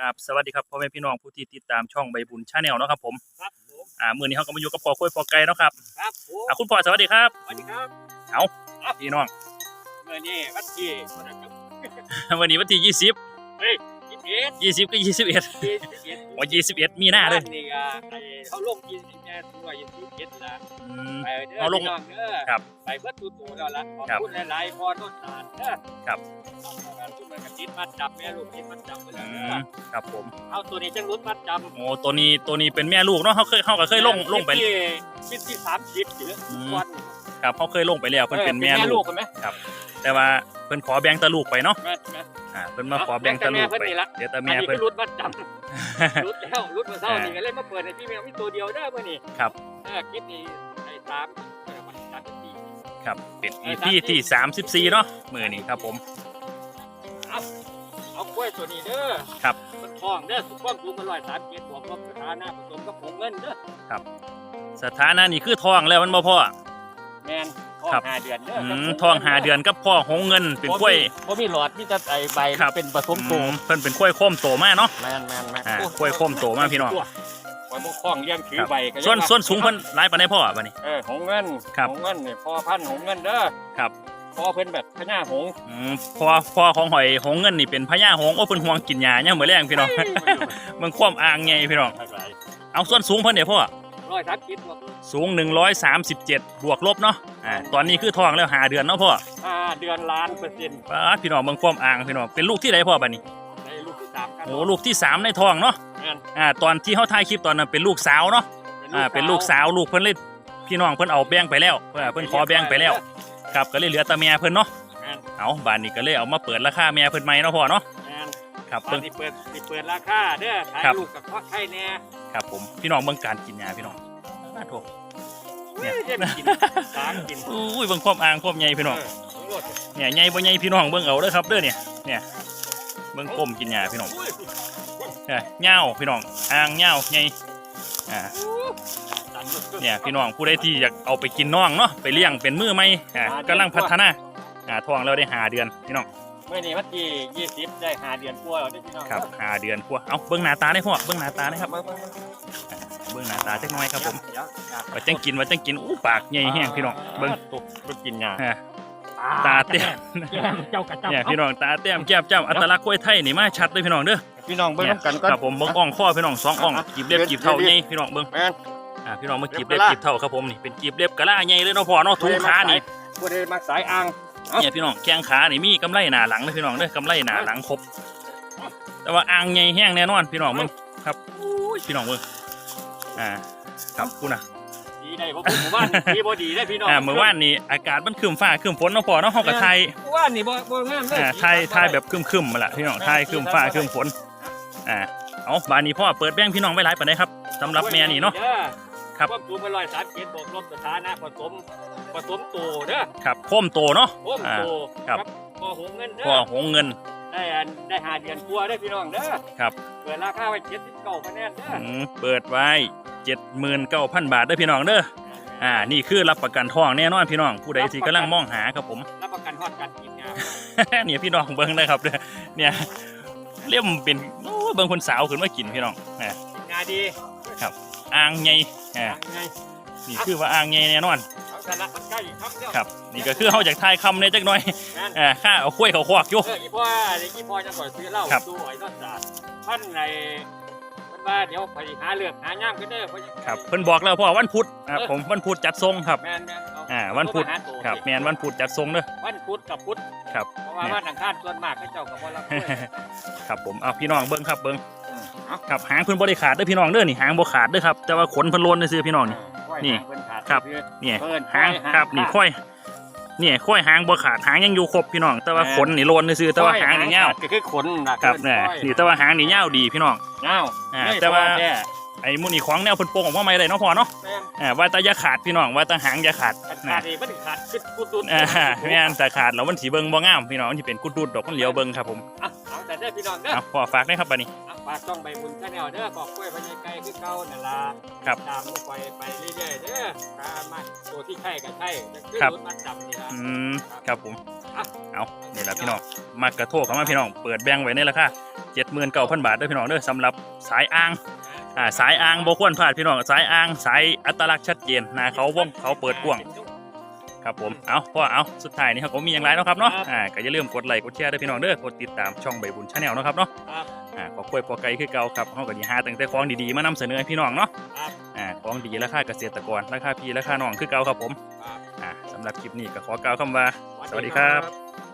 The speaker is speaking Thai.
กับสวัสดีครับพ่อแม่พี่น้องผู้ที่ติดตามช่องใบบุญชาแนลเนาะครับผมครับผมอ่ามื้อนี้เขาก็มาอยู่กับพ่อคุยพ่อไก่เนาะครับครับผมอ่าคุณพ่อสวัสดีครับสวัสดีครับพี่น้องเมื่อนี้วันที่วันนั้นครับวันนี้วันที่20เฮ้ยยี่สิบเอ็ด20ก็21ยี่สิบเอ็ดวัน21มีหน้าเลยนี่ก็ไอ้เขาลงยี่สิบแปดตัวยี่สิบเอ็ดละอืมไปเด้อเอาลงพี่น้องเด้อครับไปเบิดตูตูแล้วล่ะขอบครับคุณหลายๆพอต้นตาลเด้อครับ เอาทุกมันกระติดมัดจับแม่ลูกติดมัดจับไปอืแล้วเด้อมครับผมเอาตัวนี้จังรุดมัดจับโอ้ตัวนี้ตัวนี้เป็นแม่ลูกเนาะเขาเคยเขาก็เคยลงลงไปที่ที่ที่สามสิบอยู่อืมวันครับเขาเคยลงไปแล้วเพิ่นเป็นแม่ลูกกันไหมแต่ว่าเพิ่นขอแบ่งตะลูกไปเนาะแม่แม่อ่าเพิ่นมาขอแบ่งตะลูกแบ่งแต่ไปแม่เพิ่นนี่ละเดี๋ยวแต่อันแม่นี้เพิ่คืนอรุดมัดจับ รุดแล้วรุดมาเศร้านี่ก็เล่นมาเปิดในพี่แมวมีตัวเดียวได้เมื่อนี่ครับ เออคลิปนี้ไอ้สามเออมันสามสิบสี่ ครับเป็นเออ EP ที่ 34 เนาะมื้อนี้ครับผม เอาเอากล้วยตัวนี้เด้อครับมันทองเด้อสุกความสูงมันร้อยสามเจ็ดบวกลบสถานะผสมกับผงเงินเด้อสถานะนี่คือทองแล้วมันบ่พ่อแมนทองครับห้าเดือนเด้ออืกับมผทองหาเดือนกับพ่อหงเงินเป็นกล้วยบ่มีหลอดมีแต่ไอ้ใบครับเป็นผสมอืโตมเพิ่นเป็นกล้วยโค้มโตมากเนาะแมนแมนแมนอ่าโอ้กล้วยโคมโตมากพี่น้องไว้บ่คล้องเลี้ยงถือครับใบก็ส่วนยังว่าส่วนสูงเพิ่นหลายปานใดพ่อบัดนี้เออหงเงินครับหงเงินนี่พอพันธุ์หงเงินเด้อครับ พอเพิ่นแบบพญาหงส์อืมพ่อพ่อของหอยหงเงินนี่เป็นพญาหงส์โอ้เพิ่นห่วงกินหญ้าเนี่ยามมื้อแรงพี่น้องเบิ่งความอ่างไงพี่น้องเอาส่วนสูงเพิ่นเด้พ่อ ร้อยสามสิบบวกสูง 137 บวกลบเนาะ อ่า ตอนนี้คือทองแล้วหาเดือนเนาะพ่อห้าเดือนล้านเปอร์เซ็นต์ป้าดพี่น้องเบิ่งความอ่างพี่น้อง เป็นลูกที่ใดพ่อบัดนี้ในลูกที่สามครับโอ้ลูกที่สามในท้องเนาะ แม่นอ่า ตอนที่เฮาถ่ายคลิปตอนนั้นเป็นลูกสาวเนาะ อ่า เป็นลูกสาวลูกเพิ่นเลยพี่น้องเพิ่นเอาแบ่งไปแล้วเพิ่นเพิ่นขอแบ่งไปแล้ว ครับก็เลยเหลือแต่แม่เพิ่นเนาะแม่นเอาบานนี้ก็เลยเอามาเปิดราคาแม่เพิ่นใหม่เนาะพ่อเนาะแม่นครับตอเบิ่นง ที่เปิดที่เปิดราคาเด้อขายครับ ลูกกับพ่อไข่แน่ครับผมพี่น้องเบิ่งการกินยาพี่น้องน่าโทษเนี่ย เฮ้ยเด็กินสามกินอุ้ยเบิ่งความอ่างความใหญ่พี่น้องเของโลดเนี่ยใหญ่บ่ใหญ่พี่น้องเบิ่งเอาเด้อครับเด้อเนี่ยเนี่ยเบิ่งก้มกินยาพี่น้องอุ้ยเนี่ยเหย้าพี่น้องอ่างเหย้าใหญ่อ่าตันลูกครึ่ง เนี่ยพี่น้องผู้ใดที่อยากเอาไปกินน้องเนาะไปเลี้ยงเป็นมือใหม่อ่ากำลังพัฒนาอ่าท้องแล้วได้หาเดือนพี่น้องเมื่อนี้วันที่ยี่สิบได้หาเดือนกว่าแล้วเด้อพี่น้องครับหาเดือนพวกเอาเบิ้งหน้าตาได้พ่อเบิ้งหน้าตาได้ครับเบิ่งเบิ่งเบิ่งเบิ้งหน้าตาจักหน่อยครับผมเดี๋ยวเดี๋ยวว่าจังกินว่าจังกินอู้ปากใหญ่แห้งพี่น้องเบิ้งตุกตุกกินยาอ่าตาเต้มเจ้ากระเจ้าเนี่ยพี่น้องตาเต้มแก้มจ้ำอัตลักษณ์กล้วยไทยนี่มาชัดเลยพี่น้องเด้อพี่น้องเบิ่งเนี่ยน้ำกันก่อนครับผมเบิ้งอ่องข้อพี่น้องสองอ่องอะกีบเล็บเดี๋ยวกีบเท่าเดี๋ยวใหญ่พี่น้องเบิ้งแม่น อ่าพี่น้องมากีบเล็เล็บบกะลากีบเท่าครับผมนี่เป็นกีบเล็บกะลาใหญ่เลยเนาะพ่อเนาะถุงขานี่ผู้ใดมักสายอ่างเอ้าเนี่ยพี่น้องแข้งขานี่มีกำไรหน้าหลังเลยพี่น้องเด้อกำไรหน้าหลังครบ แต่ว่าอ่างใหญ่แห้งแน่นอนพี่น้องเบิ้งครับอุ้ยพี่น้องเบิ้งอ่าครับคุณน่ะดีได้บ่หมู่บ้านดีบ่ดีได้พี่น้องอ่าเมื่อวานนี้อากาศมันครึมฟ้าครึมฝนเนาะพอเนาะเฮาก็ไทยเมื่อวานนี่บ่บ่งามเลยอ่าไทยไทยแบบครึมๆมาละพี่น้องไทยครึมฟ้าครึมฝนอ่าเอาบานนี้พ่อเปิดแบ่งพี่น้องไว้หลายปานใดครับสำหรับแม่นี่เนาะ ครับ ความสูงเป็นร้อยสามเจ็ดบวกลบสถานะผสมผสมโตเด้อครับโคมโตเนาะโค้มโตครับ พอหงเงินเด้พ่ออหงเงิน ได้อันได้หาเดือนกลัวได้อพี่น้องเด้อครับ เปิดราคาไว้เจ็ดสิบเก้าคะแนนเด้ออืมเปิดไว้ 79,000 บาทเด้อพี่น้องเด้ออ่า นี่คือรับประกันทองแน่นอนพี่น้องผู้ใดที่กำลังมองหาครับผม รับประกันฮอดการกินงามเนี่ยพี่น้องเบิ่งนะครับเด้อเนี่ยเล่มเป็นโอ้เบิ่งคนสาวขึ้นมากินพี่น้องอ่ากินงาดี อ่างใหญ่อ่าไงนี่คือว่าอ่างใหญ่แน่นอน เอาสาระมันใกล้อีกครับเด้อครับ นี่ก็คือเฮาอยากทายคำในจักหน่อยนั่นอ่าข้าเอาข้วยเขาควักอยู่ เอออีพ่อเด็กอีพ่อจะก่อยซื้อเหล้าครับ ดูไอ้นอดสาดท่านในมันว่าเดี๋ยวไปหาเลือกหาย่างกันเด้อเพราะครับเพิ่นบอกแล้วพ่อวันพุธอ่าเออผมวันพุธจัดทรงครับ แมนแมนเอ่าวันพุธเอมาหาตัวครับแมนวันพุธจัดทรงเด้อ วันพุธกับพุธครับ เพราะว่าวันอังคารส่วนมากเขาเจ้ากับวันละคน ครับผมเอาพี่น้องเบิ่งครับเบิ่งเอา ครับหางเพิ่นบ่ได้ขาดเด้อพี่น้องเด้อนี่หางบ่ขาดเด้อครับแต่ว่าขนเพิ่นโลนซื่อๆพี่น้องนี่ นี่ครับเนี่ยเพิ่นหางค่อยหางครับนี่ค่อยเนี่ยค่อยหางบ่ขาดหางยังอยู่ครบพี่น้อง แต่ว่าแม่นขนนี่โลนซื่อๆแต่ว่าหางนี่ยาวก็คือขนน่ะครับเพิ่เนี่ยค่อยนี่แต่ว่าหางนี่ยาวดีพี่น้องยาวอ่าไม่แต่ว่าพอค่ไอ้หมู่นี่ของแนวเพิ่นโป่งออกมาใหม่ได้เนาะพ่อเนาะแม่นอ่าว่าแต่อย่าขาดพี่น้องว่าแต่หางอย่าขาดขาดนะนี่มันขาดขึ้นกุดดุดอ่าแม่นแต่ขาดแล้วมันสิเบิ่งบ่งามพี่น้องมันสิเป็นกุดๆดอกมันเหลียวเบิ่งครับผมอะ เอาแต่เด้อพี่น้องเด้อเอาพ่อฝากได้ครับบัดนี้เอาฝฝากต้องไปบุญชาแนลเด้อขอบกล้วยพญาไก่คือเก่านั่นล่ะครับตามไปไปเรื่อยๆเด้อตามมาตัวที่ใช่ก็ใช่จะขึ้นครับ รถมัดดำนี่ล่ะอืมครับผมอะเอานี่แหละพี่น้อง มากระโทกเข้ามาพี่น้อง เปิดแบ่งไว้ในราคา79,000บาทเด้อพี่น้องเด้อสำหรับสายอ่าง อ่าสายอ่างบ่ควรพลาดพี่น้อง สายอ่างสายอัตลักษณ์ชัดเจนหนาเขาวงเขาเปิดกว้าง ครับผมเอาพ่อเอาสุดท้ายนี่ครับผมมีอย่างไรเนาะครับเนาะอ่าก็อย่าลืมกดไลค์กดแชร์ด้วยพี่น้องเด้อกดติดตามช่องใบบุญชาแนลนาะครับเนาะครับอ่าขอกล้วยพอไก่คือเก่าครับเฮาก็สิหาตั้งแต่ของดีๆมานำเสนอให้พี่น้องเนาะครับอ่าของดีราคาเกษตรกรราคาพี่ราคาน้องคือเก่าครับผมครับอ่าสำหรับคลิปนี้ก็ขอกล่าวคำว่า สวัสดีครับบ